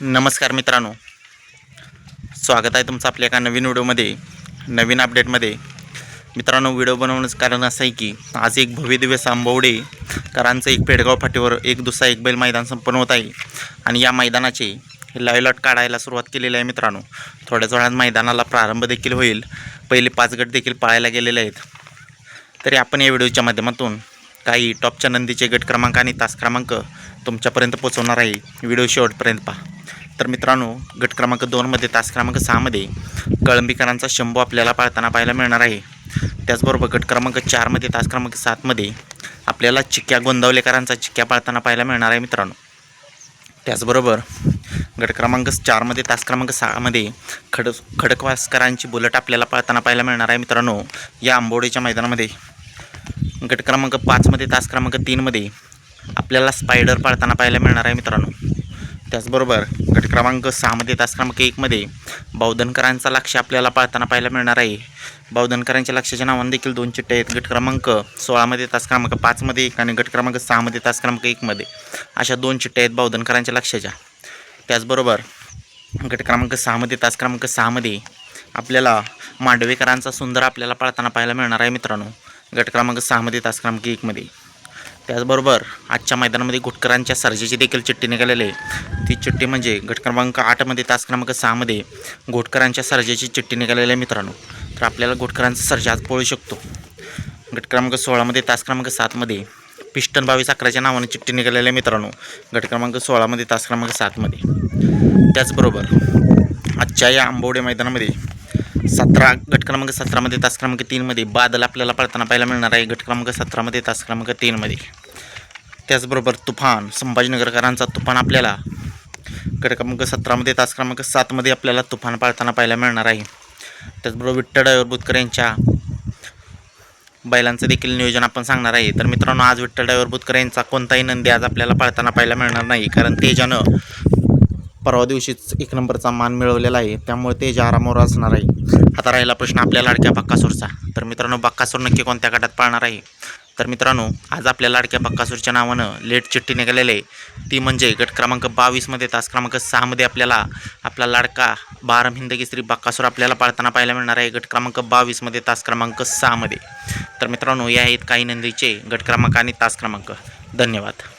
नमस्कार मित्रांनो. स्वागत आहे तुमचं आपल्या एका नवीन व्हिडिओमध्ये नवीन अपडेटमध्ये. मित्रांनो व्हिडिओ बनवण्याचं कारण असं आहे की आज एक भव्यदिव्य सांबवडे करांचं एक पेडगाव फाटीवर एक दुसरा एक बैल मैदान संपन्न होत आहे. आणि या मैदानाचे लायलॉट काढायला सुरुवात केलेली आहे मित्रांनो. थोड्याच वेळात मैदानाला प्रारंभ देखील होईल. पहिले पाच गट देखील पाळायला गेलेले आहेत. तरी आपण या व्हिडिओच्या माध्यमातून काही टॉपच्या नंदीचे गट क्रमांक आणि तास क्रमांक तुमच्यापर्यंत पोहोचवणार आहे. व्हिडिओ शेवटपर्यंत पहा. तर मित्रांनो गट क्रमांक दोनमध्ये तास क्रमांक सहामध्ये कळंबीकरांचा शंभू आपल्याला पाळताना पाहायला मिळणार आहे. त्याचबरोबर गट क्रमांक चारमध्ये तास क्रमांक सातमध्ये आपल्याला चिक्क्या गोंदावलेकरांचा चिक्क्या पाळताना पाहायला मिळणार आहे मित्रांनो. त्याचबरोबर गट क्रमांक चारमध्ये तास क्रमांक सहामध्ये खड खडकवासकरांची बुलट आपल्याला पाळताना पाहायला मिळणार आहे मित्रांनो या आंबोडीच्या मैदानामध्ये. गट क्रमांक पाचमध्ये तास क्रमांक तीनमध्ये आपल्याला स्पायडर पाळताना पाहायला मिळणार आहे मित्रांनो. त्याचबरोबर गट क्रमांक सहामध्ये तास क्रमांक एकमध्ये बौद्धनकरांचा लक्ष आपल्याला पाळताना पाहायला मिळणार आहे. बौद्धनकरांच्या लक्षाच्या नावाने देखील दोन चिट्टे आहेत. गट क्रमांक सोळामध्ये तास क्रमांक पाचमध्ये एक आणि गट क्रमांक सहामध्ये तास क्रमांक एकमध्ये अशा दोन चिठ्ठ्या आहेत बौद्धनकरांच्या लक्षाच्या. त्याचबरोबर गट क्रमांक सहामध्ये तास क्रमांक सहामध्ये आपल्याला मांडवेकरांचा सुंदर आपल्याला पाळताना पाहायला मिळणार आहे मित्रांनो. गट क्रमांक सहामध्ये तास क्रमांक एकमध्ये त्याचबरोबर आजच्या मैदानामध्ये घुटकरांच्या सर्जेची देखील चिठ्ठी निघालेली आहे. ती चिठ्ठी म्हणजे गट क्रमांक आठमध्ये तास क्रमांक सहामध्ये घोटकरांच्या सर्जेची चिठ्ठी निघालेली आहे मित्रांनो. तर आपल्याला घोटकरांचा सर्जा आज पळू शकतो. गट क्रमांक सोळामध्ये तास क्रमांक सातमध्ये पिस्टन बावीस अकराच्या नावाने चिठ्ठी निघालेली आहे मित्रांनो. गट क्रमांक सोळामध्ये तास क्रमांक सातमध्ये त्याचबरोबर आजच्या या आंबवडे मैदानामध्ये सतरा गट क्रमांक सतरामध्ये तास क्रमांक तीनमध्ये बादल आपल्याला पळताना पाहायला मिळणार आहे. गट क्रमांक सतरामध्ये तास क्रमांक तीनमध्ये त्याचबरोबर तुफान संभाजीनगरकरांचा तुफान आपल्याला. गट क्रमांक सतरामध्ये तास क्रमांक सातमध्ये आपल्याला तुफान पाळताना पाहायला मिळणार आहे. त्याचबरोबर विठ्ठल डायवर बुतकर यांच्या बैलांचं देखील नियोजन आपण सांगणार आहे. तर मित्रांनो आज विठ्ठल डायवर बुतकर यांचा कोणताही नंदी आज आपल्याला पाळताना पाहायला मिळणार नाही. कारण तेजानं परवा दिवशीच एक नंबरचा मान मिळवलेला आहे. त्यामुळे तेज आरामावर असणार आहे. आता राहिला प्रश्न आपल्या लाडक्या बक्कासूरचा तर मित्रांनो बक्कासूर नक्की कोणत्या गटात पाळणार आहे? तर मित्रांनो आज आपल्या लाडक्या बक्कासूरच्या नावानं लेट चिठ्ठी निघालेली आहे. ती म्हणजे गट क्रमांक बावीसमध्ये तास क्रमांक सहामध्ये आपल्याला आपला लाडका बारम हिंदकेसरी बक्कासूर आपल्याला पाळताना पाहायला मिळणार आहे. गट क्रमांक बावीसमध्ये तास क्रमांक सहामध्ये. तर मित्रांनो या आहेत काही नंदीचे गट क्रमांक आणि तास क्रमांक. धन्यवाद.